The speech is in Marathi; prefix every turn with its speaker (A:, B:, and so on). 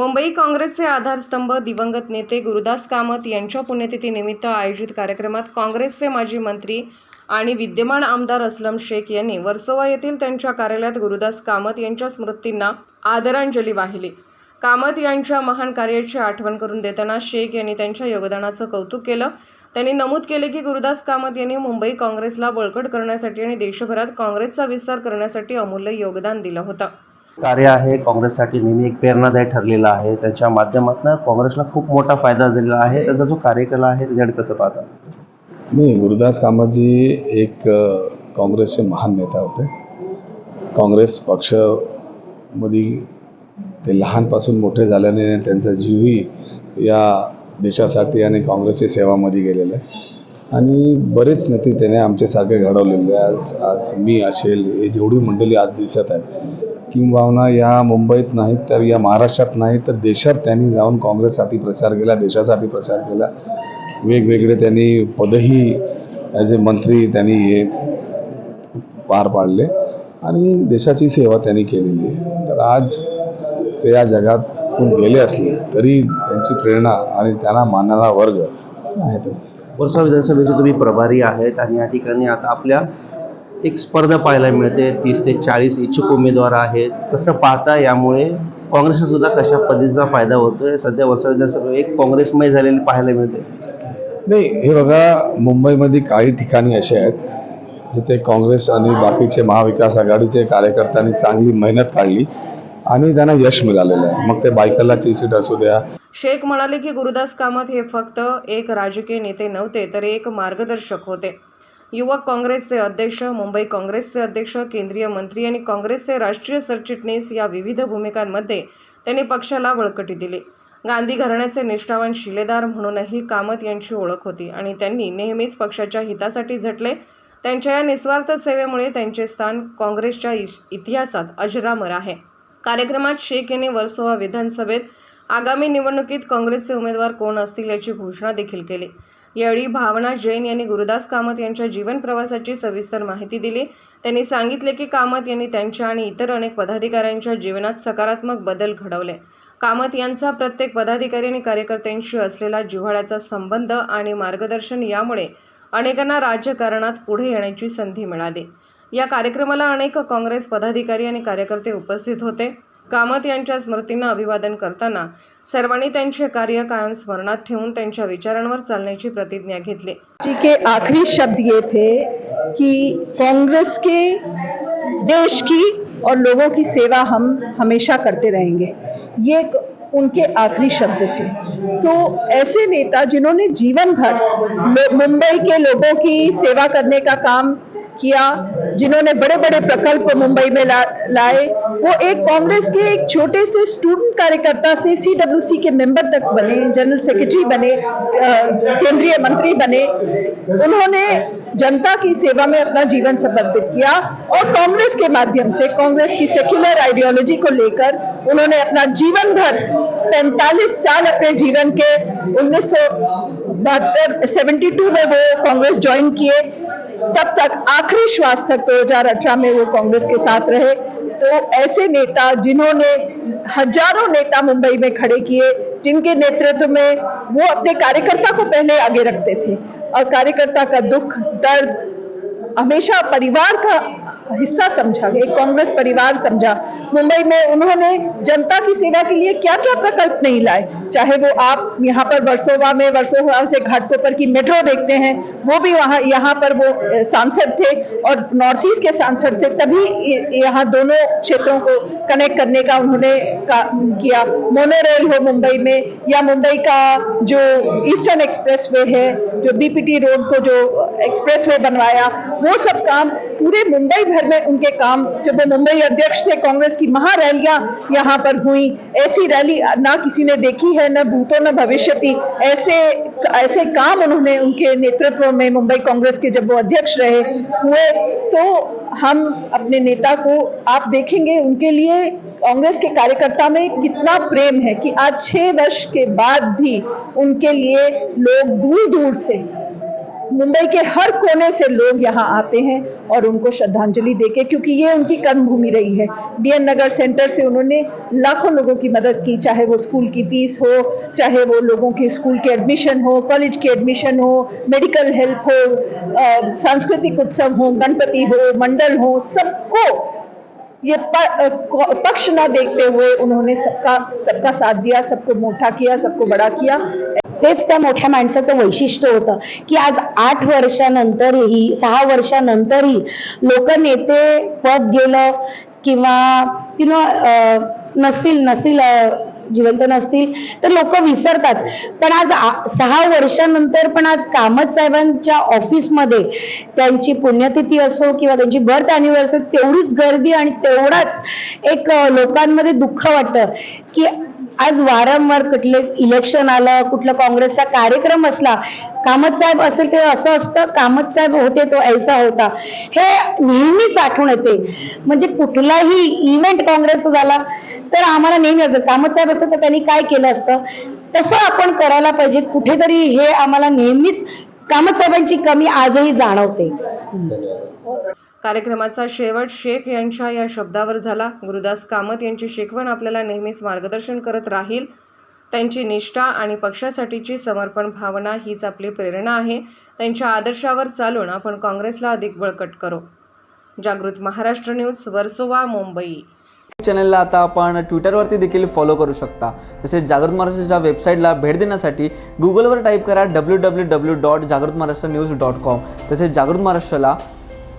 A: मुंबई काँग्रेसचे आधारस्तंभ दिवंगत नेते गुरुदास कामत यांच्या पुण्यतिथीनिमित्त आयोजित कार्यक्रमात काँग्रेसचे माजी मंत्री आणि विद्यमान आमदार असलम शेख यांनी वर्सोवा येथील त्यांच्या कार्यालयात गुरुदास कामत यांच्या स्मृतींना आदरांजली वाहिली. कामत यांच्या महान कार्याची आठवण करून देताना शेख यांनी त्यांच्या योगदानाचं कौतुक केलं. त्यांनी नमूद केले की गुरुदास कामत यांनी मुंबई काँग्रेसला बळकट करण्यासाठी आणि देशभरात काँग्रेसचा विस्तार करण्यासाठी अमूल्य योगदान दिलं होतं.
B: कार्य आहे. काँग्रेससाठी नेहमी एक प्रेरणादायी ठरलेलं आहे. त्याच्या माध्यमातून काँग्रेसला खूप मोठा फायदा झालेला आहे. त्याचा जो कार्यकाल आहे त्याच्याकडे कसं पाहता?
C: नाही गुरुदास कामाजी एक काँग्रेसचे महान नेता होते. काँग्रेस पक्षामध्ये ते लहानपासून मोठे झाल्याने त्यांचा जीवही या देशासाठी आणि काँग्रेसच्या सेवामध्ये गेलेला आहे. आणि बरेच नेते त्याने आमच्यासारखे घडवलेले आहे. आज आज मी असेल हे जेवढी मंडळी आज दिसत आहेत किंबहुना या मुंबईत नाहीत तर या महाराष्ट्रात नाही तर देशात त्यांनी जाऊन काँग्रेससाठी प्रचार केला देशासाठी प्रचार केला. वेगवेगळे त्यांनी पदही ॲज ए मंत्री त्यांनी हे पार पाडले आणि देशाची सेवा त्यांनी केलेली आहे. तर आज ते या जगातून गेले असले तरी त्यांची प्रेरणा आणि त्यांना मानणारा वर्ग आहेतच.
B: वर्षा विधानसभेचे तुम्ही प्रभारी आहेत आणि या ठिकाणी आता आपल्या एक स्पर्धा पाहायला मिळते. तीस ते चाळीस इच्छुक उमेदवार आहेत. कसं पाहता यामुळे काँग्रेसला सुद्धा कशा पद्धतीचा फायदा होतोय? सध्या वर्षा विधानसभा एक काँग्रेसमय झालेली पाहायला मिळते
C: नाही हे बघा मुंबईमध्ये काही ठिकाणी असे आहेत जिथे काँग्रेस आणि बाकीचे महाविकास आघाडीचे कार्यकर्त्यांनी चांगली मेहनत काढली आणि त्यांना यश मिळालेलं आहे. मग ते बायकलाची सीट असू द्या.
A: शेख म्हणाले की गुरुदास कामत हे फक्त एक राजकीय नेते नव्हते तर एक मार्गदर्शक होते. युवक काँग्रेसचे अध्यक्ष मुंबई काँग्रेसचे अध्यक्ष केंद्रीय मंत्री आणि काँग्रेसचे राष्ट्रीय सरचिटणीस या विविध भूमिकांमध्ये त्यांनी पक्षाला बळकटी दिली. गांधी घराण्याचे निष्ठावान शिलेदार म्हणूनही कामत यांची ओळख होती आणि त्यांनी नेहमीच पक्षाच्या हितासाठी झटले. त्यांच्या या निस्वार्थ सेवेमुळे त्यांचे स्थान काँग्रेसच्या इश- इतिहासात अजरामर आहे. कार्यक्रमात शेख यांनी वर्सोवा विधानसभेत आगामी निवडणुकीत काँग्रेसचे उमेदवार कोण असतील याची घोषणा देखील केली. यावेळी भावना जैन यांनी गुरुदास कामत यांच्या जीवन प्रवासाची सविस्तर माहिती दिली. त्यांनी सांगितले की कामत यांनी त्यांच्या आणि इतर अनेक पदाधिकाऱ्यांच्या जीवनात सकारात्मक बदल घडवले. कामत यांचा प्रत्येक पदाधिकारी आणि कार्यकर्त्यांशी असलेला जिव्हाळ्याचा संबंध आणि मार्गदर्शन यामुळे अनेकांना राजकारणात पुढे येण्याची संधी मिळाली. या कार्यक्रमाला अनेक काँग्रेस पदाधिकारी आणि कार्यकर्ते उपस्थित होते. कामत यांच्या स्मृतींना अभिवादन करताना सर्वांनी त्यांचे कार्य कायम स्मरणात ठेवून त्यांच्या विचारांवर चालण्याची प्रतिज्ञा घेतली.
D: जी के आखिरी शब्द ये थे कि कांग्रेस के देश की और लोगों की सेवा हम हमेशा करते रहेंगे। ये एक उनके आखिरी शब्द थे। तो ऐसे नेता जिन्होंने जीवन भर मुंबई के लोगों की सेवा करने का काम किया जिन्होंने बड़े बड़े प्रकल्प मुंबई में ला, लाए वो एक कांग्रेस के एक छोटे से स्टूडेंट कार्यकर्ता से सीडब्ल्यूसी के मेंबर तक बने जनरल सेक्रेटरी बने केंद्रीय मंत्री बने। उन्होंने जनता की सेवा में अपना जीवन समर्पित किया और कांग्रेस के माध्यम से कांग्रेस की सेक्युलर आइडियोलॉजी को लेकर उन्होंने अपना जीवन भर 45 साल अपने जीवन के उन्नीस सौ में वो कांग्रेस ज्वाइन किए। तब तक आखिरी श्वास तक 2018 में वो कांग्रेस के साथ रहे। तो ऐसे नेता जिन्होंने हज़ारों नेता मुंबई में खड़े किए, जिनके नेतृत्व में वो अपने कार्यकर्ता को पहले आगे रखते थे। और कार्यकर्ता का दुख, दर्द हमेशा परिवार का हिस्सा समझा, एक कांग्रेस परिवार समझा। मुंबई में उन्होंने जनता की सेवा के लिए क्या क्या प्रकल्प नहीं लाए? चाहे वो आप यहाँ पर वर्सोवा में वर्सोवा से घाटकोपर की मेट्रो देखते हैं वो भी वहाँ यहाँ पर वो सांसद थे और नॉर्थ ईस्ट के सांसद थे तभी यहाँ दोनों क्षेत्रों को कनेक्ट करने का उन्होंने का, किया। मोनो रेल हो मुंबई में या मुंबई का जो ईस्टर्न एक्सप्रेसवे है जो बीपीटी रोड को जो एक्सप्रेसवे बनवाया वो सब काम पूरे मुंबई भर में उनके काम, जब वो मुंबई अध्यक्ष थे, कांग्रेस की महारैलियाँ यहाँ पर हुई। ऐसी रैली ना किसी ने देखी है, न भूतो, न भविष्य थी ऐसे ऐसे काम उन्होंने उनके नेतृत्व में मुंबई कांग्रेस के जब वो अध्यक्ष रहे, हुए तो हम अपने नेता को, आप देखेंगे उनके लिए कांग्रेस के कार्यकर्ता में कितना प्रेम है कि आज छह वर्ष के बाद भी उनके लिए लोग दूर दूर से मुंबई के हर कोने से लोग यहाँ आते हैं और उनको श्रद्धांजलि देके, क्योंकि ये उनकी कर्म भूमि रही है। डीएन नगर सेंटर से उन्होंने लाखों लोगों की मदद की, चाहे वो स्कूल की फ़ीस हो, चाहे वो लोगों के स्कूल के एडमिशन हो, कॉलेज के एडमिशन हो, मेडिकल हेल्प हो सांस्कृतिक उत्सव हो, गणपति हो, मंडल हो, सबको ये पक्ष ना देखते हुए उन्होंने सबका सबका साथ दिया, सबको मोटा किया, सबको बड़ा किया।
E: तेच त्या मोठ्या माणसाचं वैशिष्ट्य होतं की आज आठ वर्षानंतरही सहा वर्षानंतरही लोक नेते पद गेलं किंवा यु नो नसतील नसतील जिवंत नसतील तर लोक विसरतात. पण आज सहा वर्षानंतर पण आज कामत साहेबांच्या ऑफिसमध्ये त्यांची पुण्यतिथी असो किंवा त्यांची बर्थ अॅनिव्हर्सरी तेवढीच गर्दी आणि तेवढाच एक लोकांमध्ये दुःख वाटतं की आज वारंवार कुठले इलेक्शन आलं कुठला काँग्रेसचा कार्यक्रम असला कामत साहेब असेल ते असं असतं कामत साहेब होते तो ऐसा होता. हे नेहमीच आठवण येते. म्हणजे कुठलाही इव्हेंट काँग्रेसचा झाला तर आम्हाला नेहमी असं कामत साहेब असतं तर त्यांनी काय केलं असतं? तसं आपण करायला पाहिजे. कुठेतरी हे आम्हाला नेहमीच कामत साहेबांची कमी आजही जाणवते.
A: कार्यक्रमाचा शेवट शेख यांच्या या शब्दावर झाला. गुरुदास कामत यांची शिकवण आपल्याला नेहमीच मार्गदर्शन करत राहील. त्यांची निष्ठा आणि पक्षासाठीची समर्पण भावना हीच आपली प्रेरणा आहे. त्यांच्या आदर्शावर चालून आपण काँग्रेसला अधिक बळकट करू. जागृत महाराष्ट्र न्यूज वर्सोवा मुंबई.
F: चॅनलला आता आपण ट्विटरवरती देखील फॉलो करू शकता. तसेच जागृत महाराष्ट्राच्या वेबसाईटला भेट देण्यासाठी गुगलवर टाईप करा डब्ल्यू डब्ल्यू डब्ल्यू डॉट जागृत महाराष्ट्र न्यूज डॉट कॉम तसेच जागृत महाराष्ट्राला